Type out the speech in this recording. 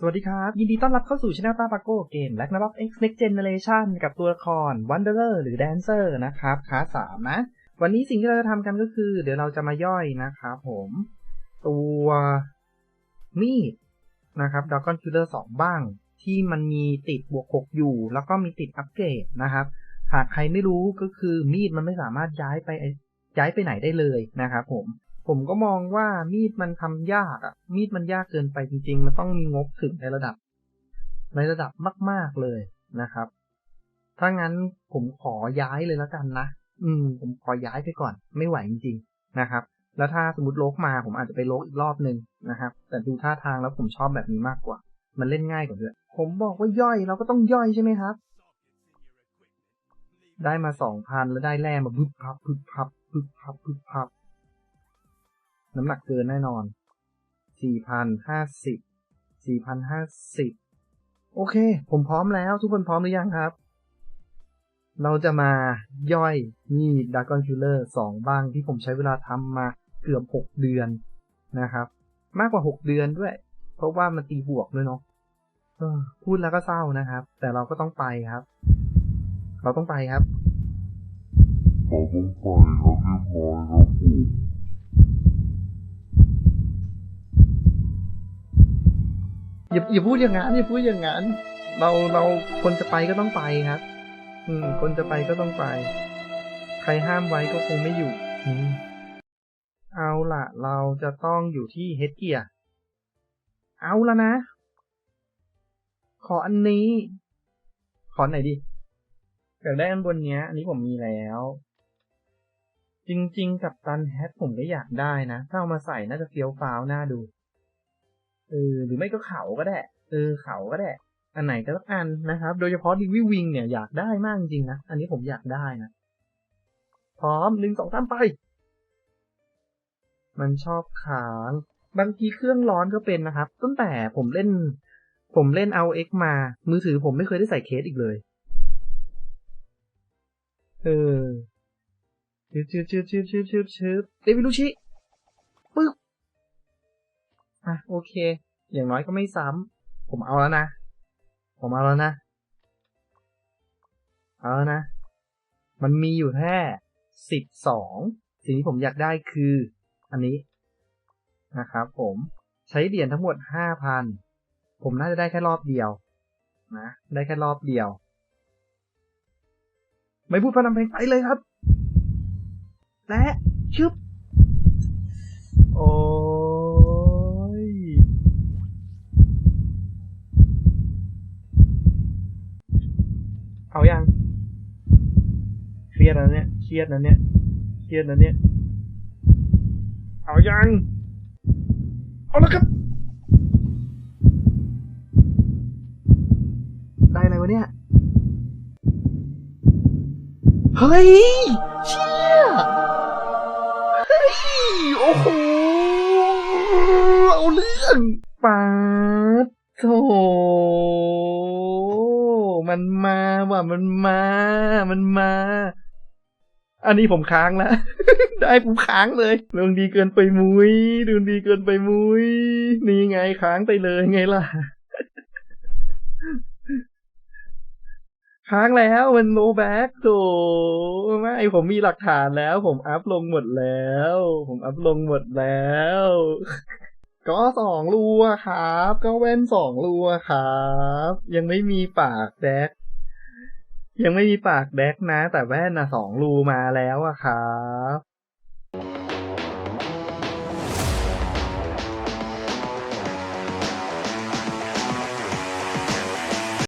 สวัสดีครับ ยินดีต้อนรับเข้าสู่ช anel ตาปาโก้เกม Ragnarok X Next Generation กับตัวละคร Wanderer หรือ Dancer นะครับคาสสามนะ วันนี้สิ่งที่เราจะทำกันก็คือ เดี๋ยวเราจะมาย่อยนะครับผม ตัวมีดนะครับ Dragon Killer 2 บ้าง ที่มันมีติดบวก 6 อยู่ แล้วก็มีติดอัปเกรดนะครับ หากใครไม่รู้ก็คือมีดมันไม่สามารถย้ายไปย้ายไปไหนได้เลยนะครับผม ผมก็มองว่ามีดมันทำยากอะ มีดมันยากเกินไปจริง ๆ มันต้องมีงบถึงในระดับ ในระดับมาก ๆเลยนะครับ ถ้างั้นผมขอย้ายเลยแล้วกันนะอืม ผมขอย้ายไปก่อน ไม่ไหวจริง ๆ นะครับ แล้วถ้าสมมติโลกมาผมอาจจะไปโลกอีกรอบหนึ่งนะครับ แต่ดูท่าทางแล้วผมชอบแบบนี้มากกว่า มันเล่นง่ายกว่าด้วยผมบอกว่าย่อยเราก็ต้องย่อยใช่ไหมครับ ได้มาสองพันแล้วได้แร่มาพึบพับพึบพับพึบพับพึบพับ น้ำหนักเกินแน่นอนสี่พันห้าสิบสี่พันห้าสิบโอเค ผมพร้อมแล้วทุกคนพร้อมหรือยังครับ เราจะมาย่อยนี่ดากอนคิลเลอร์สองบ้างที่ผมใช้เวลาทำมาเกือบหกเดือนนะครับ มากกว่าหกเดือนด้วย เพราะว่ามันตีบวกด้วยเนาะพูดแล้วก็เศร้านะครับ แต่เราก็ต้องไปครับ เราต้องไปครับเราต้องไปครับเรียบร้อยครับผม อย่าอย่าพูดอย่างนั้นอย่าพูดอย่างนั้นเราเราคนจะไปก็ต้องไปครับ อืม คนจะไปก็ต้องไป ใครห้ามไว้ก็คงไม่อยู่ อืมเอาล่ะ เราจะต้องอยู่ที่เฮดเกียร์เอาละนะ ขออันนี้ ขอไหนดีอยากได้อันบนเนี้ย อันนี้ผมมีแล้ว จริง ๆ กับตันแฮทผมก็อยากได้นะ ถ้าเอามาใส่น่าจะเฟี้ยวฟ้าวน่าดู เออหรือไม่ก็เขาก็ได้ เออเขาก็ได้ อันไหนก็สักอันนะครับ โดยเฉพาะดิวิวิงเนี่ยอยากได้มากจริงนะ อันนี้ผมอยากได้นะ พร้อมหนึ่งสองสามไป มันชอบค้างบางทีเครื่องร้อนก็เป็นนะครับ ตั้งแต่ผมเล่น ผมเล่นเอาเอ็กมา มือถือผมไม่เคยได้ใส่เคสอีกเลย เออชืบชืบชืบชืบชืบชืบชืบเดวิลูชิ อะโอเค อย่างน้อยก็ไม่ซ้ำผมเอาแล้วนะ ผมเอาแล้วนะ เอาแล้วนะ มันมีอยู่แค่สิบสองสิ่งที่ผมอยากได้คืออันนี้นะครับผมใช้เหรียญทั้งหมดห้าพันผมน่าจะได้แค่รอบเดียวนะได้แค่รอบเดียว ไม่พูดพนำเพลงไปเลยครับ และชึบ โอ้ย เอายังเครียดนะเนี่ยเครียดนะเนี่ยเครียดนะเนี่ย เอายังเอาแล้วครับ ได้อะไรวะเนี่ย เฮ้ย เชี่ย เฮ้ย โอ้โห เอาเรื่องปาดโถ มันมาว่ะมันมา มันมา อันนี้ผมค้างแล้ว ได้ผมค้างเลยเรื่องดีเกินไปมุ้ยเรื่องดีเกินไปมุ้ยนี่ไงค้างไปเลยไงล่ะ ค้างแล้วมันโนแบ็กโถไม่ผมมีหลักฐานแล้ว ผมอัพลงหมดแล้ว ผมอัพลงหมดแล้ว ก็สองรูอะครับ ก็แว่นสองรูอะครับ ยังไม่มีปากแดก ยังไม่มีปากแดกนะ แต่แว่นอะสองรูมาแล้วอะครับ